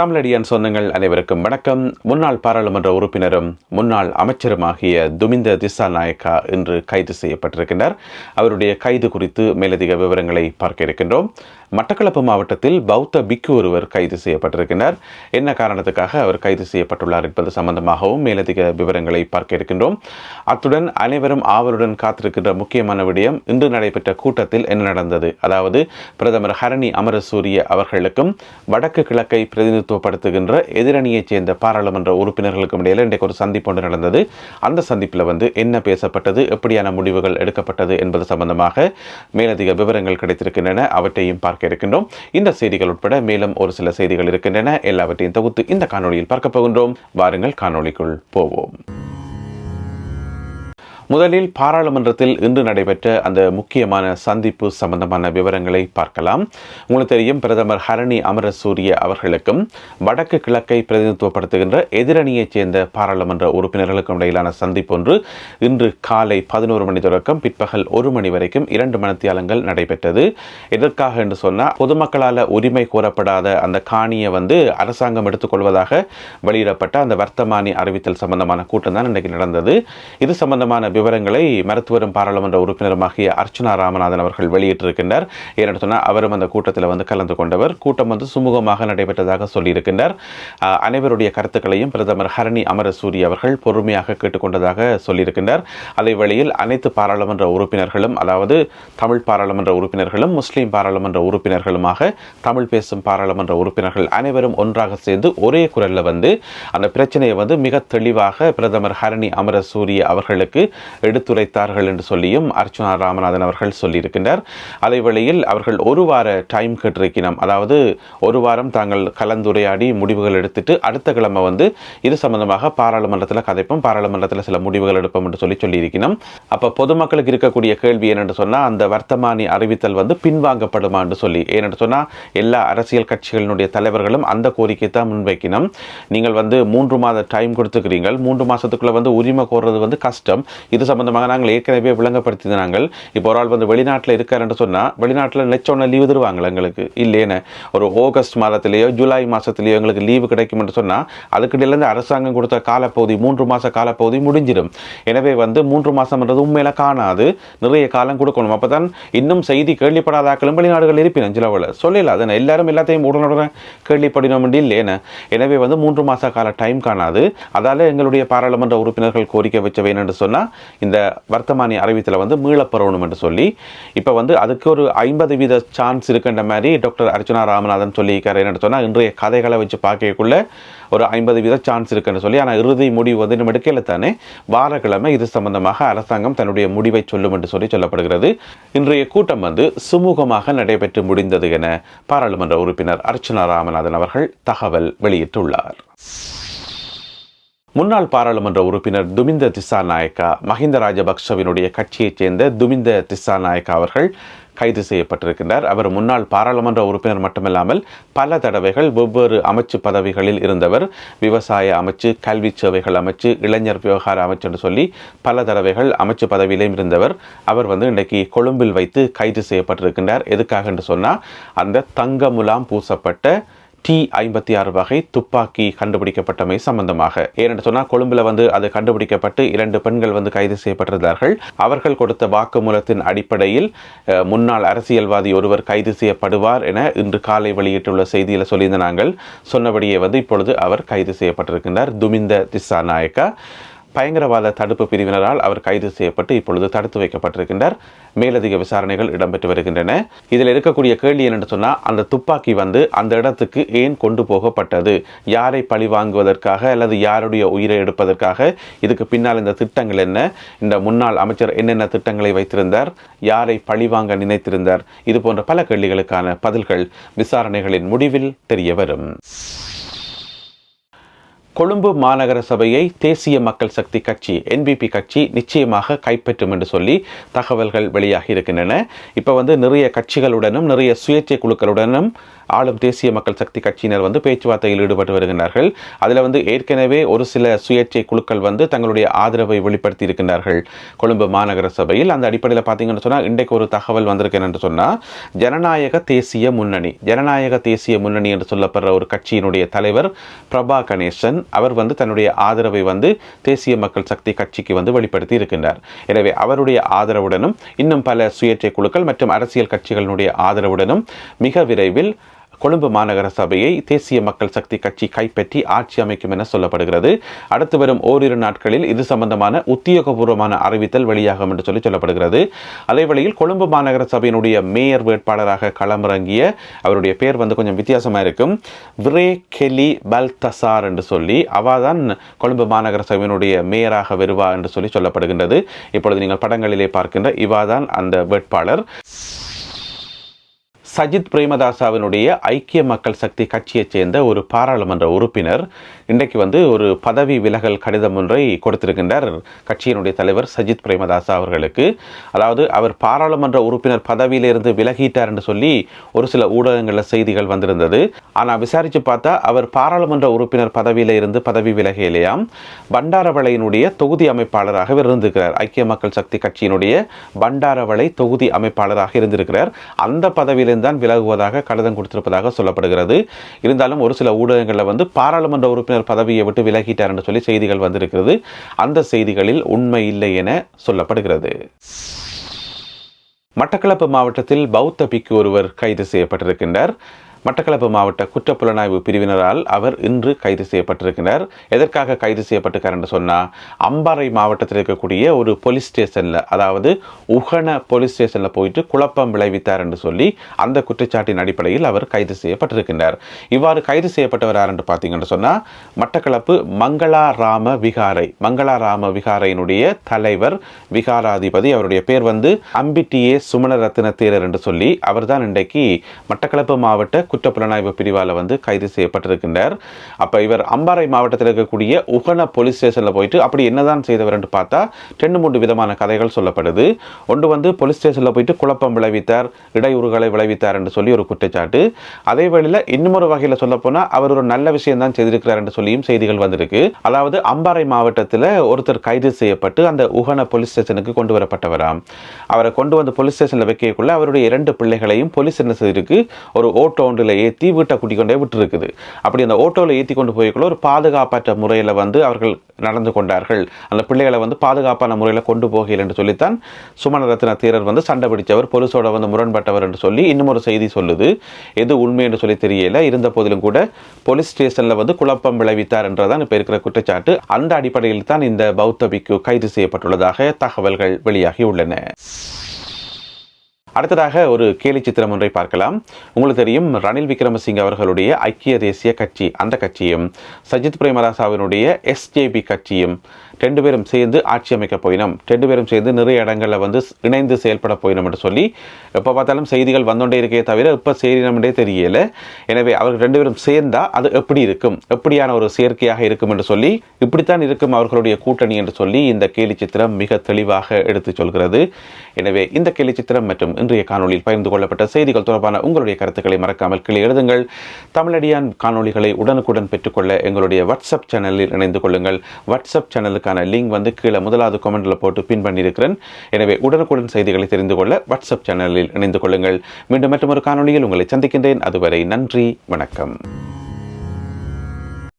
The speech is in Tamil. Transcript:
தமிழடியான் சொந்தங்கள் அனைவருக்கும் வணக்கம். முன்னாள் பாராளுமன்ற உறுப்பினரும் முன்னாள் அமைச்சருமாகிய துமிந்த திசா நாயக்கா இன்று கைது செய்யப்பட்டிருக்கின்றார். அவருடைய கைது குறித்து மேலதிக விவரங்களை பார்க்க இருக்கின்றோம். மட்டக்களப்பு மாவட்டத்தில் பௌத்த பிக்கு ஒருவர் கைது செய்யப்பட்டிருக்கிறார் என்ன காரணத்துக்காக அவர் கைது செய்யப்பட்டுள்ளார் என்பது சம்பந்தமாகவும் மேலதிக விவரங்களை பார்க்க இருக்கின்றோம். அத்துடன் அனைவரும் ஆவலுடன் காத்திருக்கின்ற முக்கியமான விடயம் இன்று நடைபெற்ற கூட்டத்தில் என்ன நடந்தது? அதாவது பிரதமர் ஹரணி அமரசூரிய அவர்களுக்கும் வடக்கு கிழக்கை பிரதிநிதித்துவப்படுத்துகின்ற எதிரணியைச் சேர்ந்த பாராளுமன்ற உறுப்பினர்களுக்கும் இடையில் இன்றைக்கு ஒரு சந்திப்பு ஒன்று நடந்தது. அந்த சந்திப்பில் வந்து என்ன பேசப்பட்டது எப்படியான முடிவுகள் எடுக்கப்பட்டது என்பது சம்பந்தமாக மேலதிக விவரங்கள் கிடைத்திருக்கின்றன. அவற்றையும் பார்க்க இருக்கின்றோம். இந்த செய்திகள் உட்பட மேலும் ஒரு சில செய்திகள் இருக்கின்றன. எல்லாவற்றையும் தொகுத்து இந்த காணொளியில் பார்க்க போகின்றோம். வாருங்கள் காணொளிக்குள் போவோம். முதலில் பாராளுமன்றத்தில் இன்று நடைபெற்ற அந்த முக்கியமான சந்திப்பு சம்பந்தமான விவரங்களை பார்க்கலாம். உங்களுக்கு தெரியும் பிரதமர் ஹரணி அமரசூரிய அவர்களுக்கும் வடக்கு கிழக்கை பிரதிநிதித்துவப்படுத்துகின்ற எதிரணியைச் சேர்ந்த பாராளுமன்ற உறுப்பினர்களுக்கும் இடையிலான சந்திப்பு ஒன்று இன்று காலை பதினோரு மணி தொடக்கம் பிற்பகல் ஒரு மணி வரைக்கும் இரண்டு மணித்தியாலங்கள் நடைபெற்றது. எதற்காக என்று சொன்னால் பொதுமக்களால் உரிமை கோரப்படாத அந்த காணியை வந்து அரசாங்கம் எடுத்துக்கொள்வதாக வெளியிடப்பட்ட அந்த வர்த்தமானி அறிவித்தல் சம்பந்தமான கூட்டம் தான் இன்றைக்கு நடந்தது. இது சம்பந்தமான விவரங்களை மருத்துவரும் பாராளுமன்ற உறுப்பினருமாகிய அர்ச்சனா ராமநாதன் அவர்கள் வெளியிட்டிருக்கின்றார். ஏன்னு சொன்னால் அவரும் அந்த கூட்டத்தில் வந்து கலந்து கொண்டவர். கூட்டம் வந்து சுமூகமாக நடைபெற்றதாக சொல்லியிருக்கின்றார். அனைவருடைய கருத்துக்களையும் பிரதமர் ஹரணி அமரசூரி அவர்கள் பொறுமையாக கேட்டுக்கொண்டதாக சொல்லியிருக்கின்றார். அதே வேளையில் அனைத்து பாராளுமன்ற உறுப்பினர்களும் அதாவது தமிழ் பாராளுமன்ற உறுப்பினர்களும் முஸ்லீம் பாராளுமன்ற உறுப்பினர்களுமாக தமிழ் பேசும் பாராளுமன்ற உறுப்பினர்கள் அனைவரும் ஒன்றாக சேர்ந்து ஒரே குரலில் வந்து அந்த பிரச்சனையை வந்து மிக தெளிவாக பிரதமர் ஹரணி அமரசூரிய அவர்களுக்கு எடுத்துரைத்தார்கள் என்று சொல்லியும் அர்ச்சனா ராமநாதன் அவர்கள் சொல்லியிருக்கின்றார். அதேவேளையில் அவர்கள் ஒரு வார டைம் கேட்டிருக்கிறோம் அதாவது ஒரு வாரம் தாங்கள் கலந்துரையாடி முடிவுகள் எடுத்துட்டு அடுத்த கிழமை வந்து இது சம்பந்தமாக பாராளுமன்றத்தில் கதைப்போம். பாராளுமன்றத்தில் சில முடிவுகள் எடுப்போம் என்று சொல்லி சொல்லியிருக்கணும் அப்போ பொதுமக்களுக்கு இருக்கக்கூடிய கேள்வி என்னென்று சொன்னால் அந்த வர்த்தமானி அறிவித்தல் வந்து பின்வாங்கப்படுமா என்று சொல்லி. ஏனென்று சொன்னால் எல்லா அரசியல் கட்சிகளினுடைய தலைவர்களும் அந்த கோரிக்கை தான் முன்வைக்கணும் நீங்கள் வந்து மூன்று மாத டைம் கொடுத்துக்கிறீங்கள் மூன்று மாதத்துக்குள்ளே வந்து உரிமை கோர்றது வந்து கஷ்டம். இது சம்பந்தமாக நாங்கள் ஏற்கனவே விளங்கப்படுத்தி நாங்கள் இப்போ ஒரு ஆள் வந்து வெளிநாட்டில் இருக்காருன்னு சொன்னால் வெளிநாட்டில் லட்சம் லீவு தருவாங்களா எங்களுக்கு? இல்லைன்னு ஒரு ஆகஸ்ட் மாதத்திலேயோ ஜூலை மாதத்திலேயோ எங்களுக்கு லீவு கிடைக்கும் என்று சொன்னால் அதுக்கிடையிலேருந்து அரசாங்கம் கொடுத்த காலப்பகுதி மூன்று மாத காலப்பகுதி முடிஞ்சிடும். எனவே வந்து மூன்று மாதம்ன்றது உண்மையில் காணாது. நிறைய காலம் கொடுக்கணும். அப்போ தான் இன்னும் செய்தி கேள்விப்படாதாக்களும் வெளிநாடுகள் இருப்பினும் சிலவில் சொல்லல அதனை எல்லாரும் எல்லாத்தையும் உடனுடன் கேள்விப்படினோம் இல்லைன்னு எனவே வந்து மூன்று மாத கால டைம் காணாது. அதால் எங்களுடைய பாராளுமன்ற உறுப்பினர்கள் கோரிக்கை வச்சவை என்று சொன்னால் இந்த வர்த்தமானி அறிவித்தலை வந்து மீளப்பெறணும் என்று சொல்லி இப்போ வந்து அதுக்கு ஒரு ஐம்பது வீத சான்ஸ் இருக்குன்ற மாதிரி டாக்டர் அர்ச்சனா ராமநாதன் சொல்லியிருக்காரு. என்னன்னு சொன்னால் இன்றைய கதைகளை வச்சு பார்க்கக்குள்ள ஒரு ஐம்பது வீத சான்ஸ் இருக்குன்னு சொல்லி ஆனால் இறுதி முடிவு வந்து நம்ம எடுக்கல தானே. வாரக்கிழமை இது சம்பந்தமாக அரசாங்கம் தன்னுடைய முடிவை சொல்லும் என்று சொல்லி சொல்லப்படுகிறது. இன்றைய கூட்டம் வந்து சுமூகமாக நடைபெற்று முடிந்தது என பாராளுமன்ற உறுப்பினர் அர்ச்சனா ராமநாதன் அவர்கள் தகவல் வெளியிட்டுள்ளார். முன்னாள் பாராளுமன்ற உறுப்பினர் துமிந்த திசாநாயக்கா மஹிந்த ராஜபக்சவினுடைய கட்சியைச் சேர்ந்த துமிந்த திசாநாயக்கா அவர்கள் கைது செய்யப்பட்டிருக்கின்றார். அவர் முன்னாள் பாராளுமன்ற உறுப்பினர் மட்டுமில்லாமல் பல தடவைகள் வெவ்வேறு அமைச்சு பதவிகளில் இருந்தவர். விவசாய அமைச்சு கல்வி சேவைகள் அமைச்சு இளைஞர் விவகார அமைச்சு என்று சொல்லி பல தடவைகள் அமைச்சு பதவியிலும் இருந்தவர். அவர் வந்து இன்றைக்கு கொழும்பில் வைத்து கைது செய்யப்பட்டிருக்கின்றார். எதுக்காக என்று சொன்னால் அந்த தங்க முலாம் பூசப்பட்ட டி ஐம்பத்தி ஆறு வகை துப்பாக்கி கண்டுபிடிக்கப்பட்டமை சம்பந்தமாக. ஏனென்று சொன்னால் கொழும்புல வந்து அது கண்டுபிடிக்கப்பட்டு இரண்டு பெண்கள் வந்து கைது செய்யப்பட்டிருந்தார்கள். அவர்கள் கொடுத்த வாக்குமூலத்தின் அடிப்படையில் முன்னாள் அரசியல்வாதி ஒருவர் கைது செய்யப்படுவார் என இன்று காலை வெளியிட்டுள்ள செய்தியில் சொல்லியிருந்த நாங்கள். சொன்னபடியே வந்து இப்பொழுது அவர் கைது செய்யப்பட்டிருக்கின்றார். துமிந்த திசா நாயக்கா பயங்கரவாத தடுப்பு பிரிவினரால் அவர் கைது செய்யப்பட்டு இப்பொழுது தடுத்து வைக்கப்பட்டிருக்கின்றார். மேலதிக விசாரணைகள் இடம்பெற்று வருகின்றன. இதில் இருக்கக்கூடிய கேள்வி என்னென்னு சொன்னால் அந்த துப்பாக்கி வந்து அந்த இடத்துக்கு ஏன் கொண்டு போகப்பட்டது? யாரை பழி வாங்குவதற்காக அல்லது யாருடைய உயிரை எடுப்பதற்காக? இதுக்கு பின்னால் இந்த திட்டங்கள் என்ன? இந்த முன்னாள் அமைச்சர் என்னென்ன திட்டங்களை வைத்திருந்தார்? யாரை பழி வாங்க நினைத்திருந்தார்? இது போன்ற பல கேள்விகளுக்கான பதில்கள் விசாரணைகளின் முடிவில் தெரிய வரும். கொழும்பு மாநகர சபையை தேசிய மக்கள் சக்தி கட்சி என்பிபி கட்சி நிச்சயமாக கைப்பற்றும் என்று சொல்லி தகவல்கள் வெளியாகி இருக்கின்றன. இப்போ வந்து நிறைய கட்சிகளுடனும் நிறைய சுயேட்சை குழுக்களுடனும் ஆளும் தேசிய மக்கள் சக்தி கட்சியினர் வந்து பேச்சுவார்த்தையில் ஈடுபட்டு வருகின்றார்கள். அதில் வந்து ஏற்கனவே ஒரு சில சுயேட்சை குழுக்கள் வந்து தங்களுடைய ஆதரவை வெளிப்படுத்தி இருக்கின்றார்கள். கொழும்பு மாநகர சபையில் அந்த அடிப்படையில் பார்த்தீங்கன்னு சொன்னால் இன்றைக்கு ஒரு தகவல் வந்திருக்கேன் என்று சொன்னால் ஜனநாயக தேசிய முன்னணி ஜனநாயக தேசிய முன்னணி என்று சொல்லப்படுற ஒரு கட்சியினுடைய தலைவர் பிரபா கணேசன் அவர் வந்து தன்னுடைய ஆதரவை வந்து தேசிய மக்கள் சக்தி கட்சிக்கு வந்து வெளிப்படுத்தி இருக்கின்றார். எனவே அவருடைய ஆதரவுடனும் இன்னும் பல சுயேட்சை குழுக்கள் மற்றும் அரசியல் கட்சிகளினுடைய ஆதரவுடனும் மிக விரைவில் கொழும்பு மாநகர சபையை தேசிய மக்கள் சக்தி கட்சி கைப்பற்றி ஆட்சி அமைக்கும் என சொல்லப்படுகிறது. அடுத்து வரும் ஓரிரு நாட்களில் இது சம்பந்தமான உத்தியோகபூர்வமான அறிவித்தல் வெளியாகும் என்று சொல்லி சொல்லப்படுகிறது. அதேவேளையில் கொழும்பு மாநகர சபையினுடைய மேயர் வேட்பாளராக களமிறங்கிய அவருடைய பேர் வந்து கொஞ்சம் வித்தியாசமாக இருக்கும். விரே கெலி பல்தசார் என்று சொல்லி அவாதான் கொழும்பு மாநகர சபையினுடைய மேயராக வருவா என்று சொல்லி சொல்லப்படுகின்றது. இப்பொழுது நீங்கள் படங்களிலே பார்க்கின்ற இவாதான் அந்த வேட்பாளர். சஜித் பிரேமதாசாவினுடைய ஐக்கிய மக்கள் சக்தி கட்சியைச் சேர்ந்த ஒரு பாராளுமன்ற உறுப்பினர் இன்றைக்கு வந்து ஒரு பதவி விலகல் கடிதம் ஒன்றை கொடுத்திருக்கின்றார் கட்சியினுடைய தலைவர் சஜித் பிரேமதாசா அவர்களுக்கு. அதாவது அவர் பாராளுமன்ற உறுப்பினர் பதவியிலிருந்து விலகிட்டார் என்று சொல்லி ஒரு சில ஊடகங்களில் செய்திகள் வந்திருந்தது. ஆனால் விசாரித்து பார்த்தா அவர் பாராளுமன்ற உறுப்பினர் பதவியில் இருந்து பதவி விலகையிலேயாம் பண்டாரவளையினுடைய தொகுதி அமைப்பாளராக இருந்திருக்கிறார். ஐக்கிய மக்கள் சக்தி கட்சியினுடைய பண்டாரவளை தொகுதி அமைப்பாளராக இருந்திருக்கிறார். அந்த பதவியிலிருந்து தான் விலகுவதாக கடிதம் கொடுத்திருப்பதாக சொல்லப்படுகிறது. இருந்தாலும் ஒரு சில ஊடகங்களில் வந்து பாராளுமன்ற உறுப்பினர் பதவியை விட்டு விலகிட்டார் என்று சொல்லி செய்திகள் வந்திருக்கிறது. அந்த செய்திகளில் உண்மை இல்லை என சொல்லப்படுகிறது. மட்டக்களப்பு மாவட்டத்தில் பௌத்த பிக்கு ஒருவர் கைது செய்யப்பட்டிருக்கின்றார். மட்டக்களப்பு மாவட்ட குற்றப்புலனாய்வு பிரிவினரால் அவர் இன்று கைது செய்யப்பட்டிருக்கிறார். எதற்காக கைது செய்யப்பட்டிருக்கார் என்று சொன்னால் அம்பாறை மாவட்டத்தில் இருக்கக்கூடிய ஒரு போலீஸ் ஸ்டேஷனில் அதாவது உகன போலீஸ் ஸ்டேஷனில் போயிட்டு குழப்பம் விளைவித்தார் என்று சொல்லி அந்த குற்றச்சாட்டின் அடிப்படையில் அவர் கைது செய்யப்பட்டிருக்கின்றார் இவ்வாறு கைது செய்யப்பட்டவர் என்று பார்த்தீங்கன்னு சொன்னால் மட்டக்களப்பு மங்களாராம விகாரை மங்களாராம விகாரையினுடைய தலைவர் விகாராதிபதி அவருடைய பேர் வந்து அம்பிட்டியே சுமணரத்ன தேரர் என்று சொல்லி அவர்தான் இன்றைக்கு மட்டக்களப்பு மாவட்ட குற்றப்புலனாய்வு பிரிவால் வந்து கைது செய்யப்பட்டிருக்கின்றார். அப்போ இவர் அம்பாறை மாவட்டத்தில் இருக்கக்கூடிய உகன போலீஸ் ஸ்டேஷனில் போயிட்டு அப்படி என்னதான் செய்தவர் என்று பார்த்தா ரெண்டு மூன்று விதமான கதைகள் சொல்லப்படுது. ஒன்று வந்து போலீஸ் ஸ்டேஷனில் போயிட்டு குழப்பம் விளைவித்தார் இடையூறுகளை விளைவித்தார் என்று சொல்லி ஒரு குற்றச்சாட்டு. அதே வேளையில் இன்னொரு வகையில் சொல்லப்போனால் அவர் ஒரு நல்ல விஷயம் தான் செய்திருக்கிறார் என்று சொல்லியும் செய்திகள் வந்திருக்கு. அதாவது அம்பாறை மாவட்டத்தில் ஒருத்தர் கைது செய்யப்பட்டு அந்த உகன போலீஸ் ஸ்டேஷனுக்கு கொண்டு வரப்பட்டவராம். அவரை கொண்டு வந்து போலீஸ் ஸ்டேஷனில் வைக்கக்குள்ள அவருடைய இரண்டு பிள்ளைகளையும் போலீஸ் என்ன செய்திருக்கு? ஒரு ஓட்டோன் ஒன்றில் ஏற்றி வீட்டை கூட்டிக் கொண்டே விட்டுருக்குது. அப்படி அந்த ஓட்டோவில் ஏற்றி கொண்டு போய்க்குள்ள ஒரு பாதுகாப்பற்ற முறையில் வந்து அவர்கள் நடந்து கொண்டார்கள். அந்த பிள்ளைகளை வந்து பாதுகாப்பான முறையில் கொண்டு போகிறேன் என்று சொல்லித்தான் சுமண ரத்ன தீரர் வந்து சண்டை பிடித்தவர் பொலிசோட வந்து முரண்பட்டவர் என்று சொல்லி இன்னும் ஒரு செய்தி சொல்லுது. எது உண்மை என்று சொல்லி தெரியல. இருந்த போதிலும் கூட போலீஸ் ஸ்டேஷனில் வந்து குழப்பம் விளைவித்தார் என்றதான் இப்போ இருக்கிற குற்றச்சாட்டு. அந்த அடிப்படையில் தான் இந்த பௌத்த பிக்கு கைது செய்யப்பட்டுள்ளதாக தகவல்கள் வெளியாகி உள்ளன. அடுத்ததாக ஒரு கேலி சித்திரம் ஒன்றை பார்க்கலாம். உங்களுக்கு தெரியும் ரணில் விக்ரமசிங்க அவர்களுடைய ஐக்கிய தேசிய கட்சி அந்த கட்சியும் சஜித் பிரேமதாசாவினுடைய எஸ்ஜேபி கட்சியும் ரெண்டு பேரும் சேர்ந்து ஆட்சி அமைக்க போயினோம். ரெண்டு பேரும் சேர்ந்து நிறைய இடங்களில் வந்து இணைந்து செயல்பட போயினோம் என்று சொல்லி எப்போ பார்த்தாலும் செய்திகள் வந்தோண்டே இருக்கே தவிர இப்போ சேரினம்ன்றே தெரியல. எனவே அவர்கள் ரெண்டு பேரும் சேர்ந்தால் அது எப்படி இருக்கும்? எப்படியான ஒரு சேர்க்கையாக இருக்கும் என்று சொல்லி இப்படித்தான் இருக்கும் அவர்களுடைய கூட்டணி என்று சொல்லி இந்த கேலி சித்திரம் மிக தெளிவாக எடுத்து சொல்கிறது. எனவே இந்த கேலி சித்திரம் மற்றும் இன்றைய காணொலியில் பகிர்ந்து கொள்ளப்பட்ட செய்திகள் தொடர்பான உங்களுடைய கருத்துக்களை மறக்காமல் கீழே எழுதுங்கள். தமிழடியான் காணொலிகளை உடனுக்குடன் பெற்றுக்கொள்ள எங்களுடைய வாட்ஸ்அப் சேனலில் இணைந்து கொள்ளுங்கள். வாட்ஸ்அப் சேனலுக்கு சேனலுக்கான லிங்க் வந்து கீழே முதலாவது கமெண்ட்ல போட்டு பின் பண்ணியிருக்கிறேன். எனவே உடனுக்குடன் செய்திகளை தெரிந்து கொள்ள வாட்ஸ்அப் சேனலில் இணைந்து கொள்ளுங்கள். மீண்டும் மற்றொரு காணொலியில் உங்களை சந்திக்கின்றேன். அதுவரை நன்றி வணக்கம்.